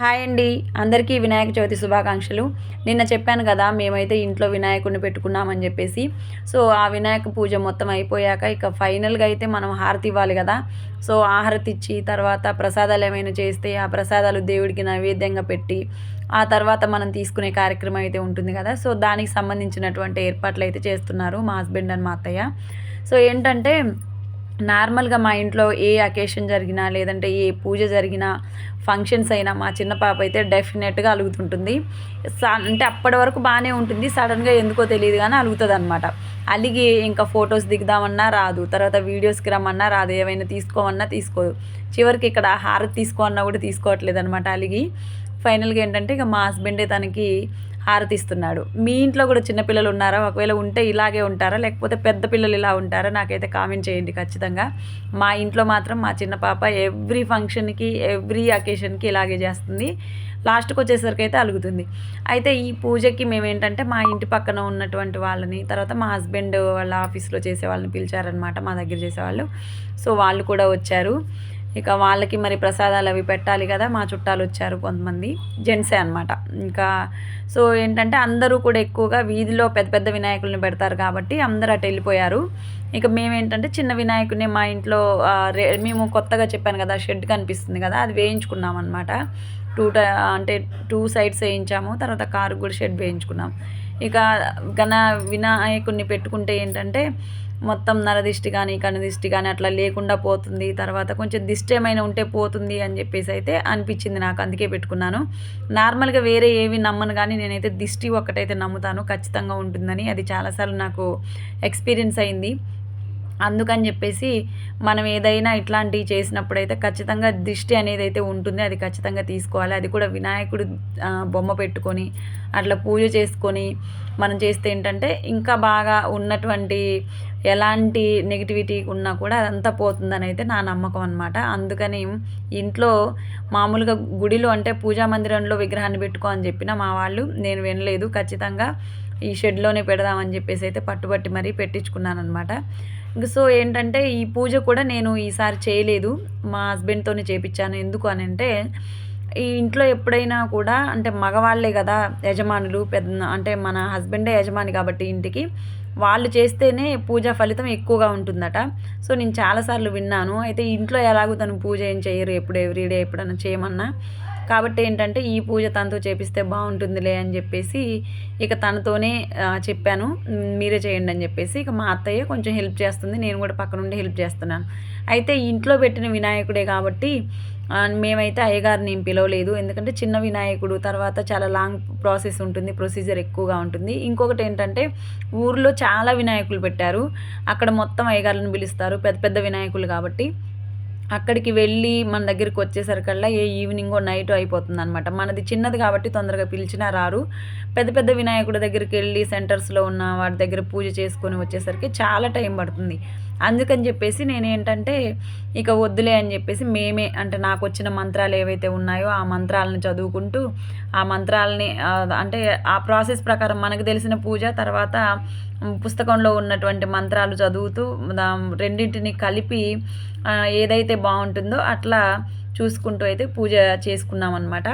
Hi అండి. అందరికీ వినాయక చవితి శుభాకాంక్షలు. నిన్న చెప్పాను కదా మేమైతే ఇంట్లో వినాయకుడిని పెట్టుకున్నామని చెప్పేసి. సో ఆ వినాయక పూజ మొత్తం అయిపోయాక ఇక ఫైనల్గా అయితే మనం హారతి ఇవ్వాలి కదా. సో ఆహారతి ఇచ్చి తర్వాత ప్రసాదాలు ఏమైనా చేస్తే ఆ ప్రసాదాలు దేవుడికి నైవేద్యంగా పెట్టి ఆ తర్వాత మనం తీసుకునే కార్యక్రమం అయితే ఉంటుంది కదా. సో దానికి సంబంధించినటువంటి ఏర్పాట్లు అయితే చేస్తున్నారు మా హస్బెండ్ అండ్ మా అత్తయ్య. సో ఏంటంటే నార్మల్గా మా ఇంట్లో ఏ అకేషన్ జరిగినా లేదంటే ఏ పూజ జరిగినా ఫంక్షన్స్ అయినా మా చిన్న పాప అయితే డెఫినెట్గా అలుగుతుంటుంది. అంటే అప్పటి వరకు బాగానే ఉంటుంది. సడన్గా ఎందుకో తెలియదు కానీ అలుగుతుంది అనమాట అలిగి ఇంకా ఫొటోస్ దిగుదామన్నా రాదు. తర్వాత వీడియోస్కి రమ్మన్నా రాదు. ఏమైనా తీసుకోమన్నా తీసుకోదు. చివరికి ఇక్కడ హారతి తీసుకోమన్నా కూడా తీసుకోవట్లేదు అనమాట అలిగి. ఫైనల్గా ఏంటంటే ఇక మా హస్బెండే తనకి హారతిస్తున్నాడు. మీ ఇంట్లో కూడా చిన్నపిల్లలు ఉన్నారా? ఒకవేళ ఉంటే ఇలాగే ఉంటారా? లేకపోతే పెద్ద పిల్లలు ఇలా ఉంటారా? నాకైతే కామెంట్ చేయండి ఖచ్చితంగా. మా ఇంట్లో మాత్రం మా చిన్న పాప ఎవ్రీ ఫంక్షన్కి ఎవ్రీ అకేషన్కి ఇలాగే చేస్తుంది. లాస్ట్కి వచ్చేసరికి అయితే అలుగుతుంది. అయితే ఈ పూజకి మేము ఏంటంటే మా ఇంటి పక్కన ఉన్నటువంటి వాళ్ళని తర్వాత మా హస్బెండ్ వాళ్ళ ఆఫీస్లో చేసే వాళ్ళని పిలిచారనమాట మా దగ్గర చేసేవాళ్ళు. సో వాళ్ళు కూడా వచ్చారు. ఇక వాళ్ళకి మరి ప్రసాదాలు అవి పెట్టాలి కదా మా చుట్టాలు వచ్చారు కొంతమంది జెంట్సే అనమాట ఇంకా సో ఏంటంటే అందరూ కూడా ఎక్కువగా వీధిలో పెద్ద పెద్ద వినాయకుల్ని పెడతారు కాబట్టి అందరూ అటు వెళ్ళిపోయారు. ఇక మేమేంటంటే చిన్న వినాయకుని మా ఇంట్లో మేము కొత్తగా చెప్పాను కదా షెడ్ కనిపిస్తుంది కదా అది వేయించుకున్నాం అనమాట టూ అంటే టూ సైడ్స్ వేయించాము తర్వాత కారు కూడా షెడ్ వేయించుకున్నాం. ఇక గణ వినాయకుడిని పెట్టుకుంటే ఏంటంటే మొత్తం నరదిష్టి కానీ కనుదిష్టి కానీ అట్లా లేకుండా పోతుంది. తర్వాత కొంచెం దిష్టి ఏమైనా ఉంటే పోతుంది అని చెప్పేసి అయితే అనిపించింది నాకు. అందుకే పెట్టుకున్నాను. నార్మల్గా వేరే ఏవి నమ్మను కానీ నేనైతే దిష్టి ఒక్కటైతే నమ్ముతాను. ఖచ్చితంగా ఉంటుందని. అది చాలాసార్లు నాకు ఎక్స్పీరియన్స్ అయింది. అందుకని చెప్పేసి మనం ఏదైనా ఇట్లాంటివి చేసినప్పుడైతే ఖచ్చితంగా దిష్టి అనేది అయితే ఉంటుంది అది ఖచ్చితంగా తీసుకోవాలి. అది కూడా వినాయకుడు బొమ్మ పెట్టుకొని అట్లా పూజ చేసుకొని మనం చేస్తే ఏంటంటే ఇంకా బాగా ఉన్నటువంటి ఎలాంటి నెగిటివిటీ ఉన్నా కూడా అదంతా పోతుందని అయితే నా నమ్మకం అనమాట అందుకని ఇంట్లో మామూలుగా గుడిలో అంటే పూజా మందిరంలో విగ్రహాన్ని పెట్టుకో అని చెప్పిన మా వాళ్ళు నేను వినలేదు. ఖచ్చితంగా ఈ షెడ్లోనే పెడదామని చెప్పేసి అయితే పట్టుబట్టి మరీ పెట్టించుకున్నాను అనమాట సో ఏంటంటే ఈ పూజ కూడా నేను ఈసారి చేయలేదు. మా హస్బెండ్తోనే చేపించాను ఎందుకు అని అంటే ఈ ఇంట్లో ఎప్పుడైనా కూడా అంటే మగవాళ్ళే కదా యజమానులు పెద్ద అంటే మన హస్బెండే యజమాని కాబట్టి ఇంటికి వాళ్ళు చేస్తేనే పూజ ఫలితం ఎక్కువగా ఉంటుందట. సో నేను చాలాసార్లు విన్నాను. అయితే ఇంట్లో ఎలాగో తను పూజ ఏం చేయరు ఎప్పుడు ఎవ్రీడే ఎప్పుడన్నా చేయమన్నా. కాబట్టి ఏంటంటే ఈ పూజ తనతో చేపిస్తే బాగుంటుందిలే అని చెప్పేసి ఇక తనతోనే చెప్పాను. మీరే చేయండి అని చెప్పేసి ఇక మా అత్తయ్య కొంచెం హెల్ప్ చేస్తుంది. నేను కూడా పక్క నుండి హెల్ప్ చేస్తున్నాను. అయితే ఇంట్లో పెట్టిన వినాయకుడే కాబట్టి మేమైతే అయ్యగారిని ఏం పిలవలేదు. ఎందుకంటే చిన్న వినాయకుడు తర్వాత చాలా లాంగ్ ప్రాసెస్ ఉంటుంది ప్రొసీజర్ ఎక్కువగా ఉంటుంది. ఇంకొకటి ఏంటంటే ఊర్లో చాలా వినాయకులు పెట్టారు. అక్కడ మొత్తం అయ్యగారులను పిలుస్తారు. పెద్ద పెద్ద వినాయకులు కాబట్టి. అక్కడికి వెళ్ళి మన దగ్గరికి వచ్చేసరికల్లా ఏ ఈవినింగో నైట్ అయిపోతుంది అనమాట మనది చిన్నది కాబట్టి తొందరగా పిలిచినా రారు. పెద్ద పెద్ద వినాయకుడి దగ్గరికి వెళ్ళి సెంటర్స్లో ఉన్న వాటి దగ్గర పూజ చేసుకొని వచ్చేసరికి చాలా టైం పడుతుంది. అందుకని చెప్పేసి నేను ఏంటంటే ఇక వద్దులే అని చెప్పేసి మేమే అంటే నాకు వచ్చిన మంత్రాలు ఏవైతే ఉన్నాయో ఆ మంత్రాలను చదువుకుంటూ ఆ మంత్రాలని అంటే ఆ ప్రాసెస్ ప్రకారం మనకు తెలిసిన పూజ తర్వాత పుస్తకంలో ఉన్నటువంటి మంత్రాలు చదువుతూ రెండింటిని కలిపి ఏదైతే బాగుంటుందో అట్లా చూసుకుంటూ అయితే పూజ చేసుకున్నాం అనమాట